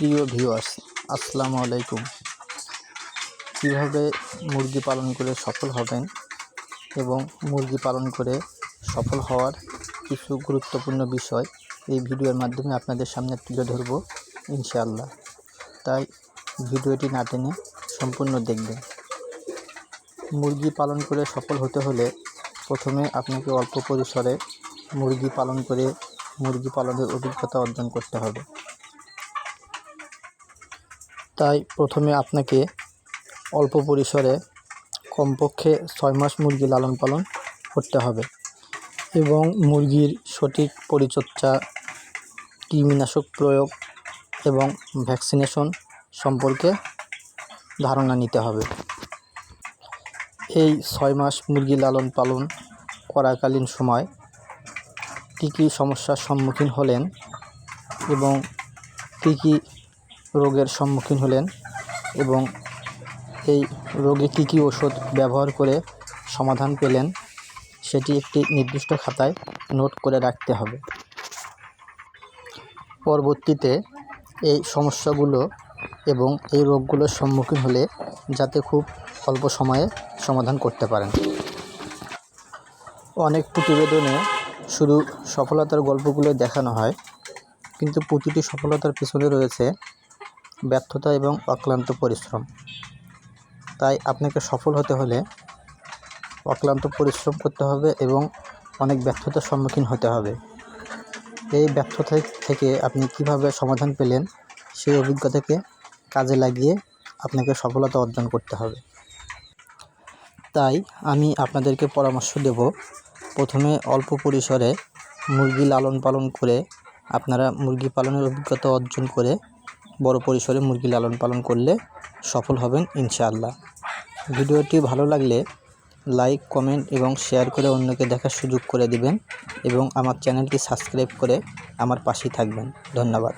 প্রিয় ভিউয়ার্স আসসালামু আলাইকুম। কীভাবে মুরগি পালন করে সফল হবেন এবং মুরগি পালন করে সফল হওয়ার কিছু গুরুত্বপূর্ণ বিষয় এই ভিডিওর মাধ্যমে আপনাদের সামনে তুলে ধরব, ইনশাআল্লাহ। তাই ভিডিওটি না টেনে সম্পূর্ণ দেখবেন। মুরগি পালন করে সফল হতে হলে প্রথমে আপনাকে অল্প পরিসরে মুরগি পালন করে মুরগি পালনের অভিজ্ঞতা অর্জন করতে হবে। তাই প্রথমে আপনাকে অল্প পরিসরে কমপক্ষে ছয় মাস মুরগি লালন পালন করতে হবে এবং মুরগির সঠিক পরিচর্যা, কৃমিনাশক প্রয়োগ এবং ভ্যাকসিনেশন সম্পর্কে ধারণা নিতে হবে। এই ছয় মাস মুরগি লালন পালন করাকালীন সময় কী কী সমস্যার সম্মুখীন হলেন এবং কী কী রোগের সম্মুখীন হলেন এবং এই রোগে কী কী ওষুধ ব্যবহার করে সমাধান পেলেন, সেটি একটি নির্দিষ্ট খাতায় নোট করে রাখতে হবে। পরবর্তীতে এই সমস্যাগুলো এবং এই রোগগুলোর সম্মুখীন হলে যাতে খুব অল্প সময়ে সমাধান করতে পারেন। অনেক প্রতিবেদনে শুধু সফলতার গল্পগুলো দেখানো হয়, কিন্তু প্রতিটি সফলতার পিছনে রয়েছে ব্যর্থতা এবং অক্লান্ত পরিশ্রম। তাই আপনাকে সফল হতে হলে অক্লান্ত পরিশ্রম করতে হবে এবং অনেক ব্যর্থতার সম্মুখীন হতে হবে। এই ব্যর্থতা থেকে আপনি কীভাবে সমাধান পেলেন সেই অভিজ্ঞতাকে কাজে লাগিয়ে আপনাকে সফলতা অর্জন করতে হবে। তাই আমি আপনাদেরকে পরামর্শ দেব, প্রথমে অল্প পরিসরে মুরগি লালন পালন করে, আপনারা মুরগি পালনের অভিজ্ঞতা অর্জন করে বড় পরিসরে মুরগি লালন পালন করলে সফল হবেন ইনশাআল্লাহ। ভিডিওটি ভালো লাগলে লাইক, কমেন্ট এবং শেয়ার করে অন্যকে দেখার সুযোগ করে দিবেন এবং আমার চ্যানেলটি সাবস্ক্রাইব করে আমার পাশেই থাকবেন। ধন্যবাদ।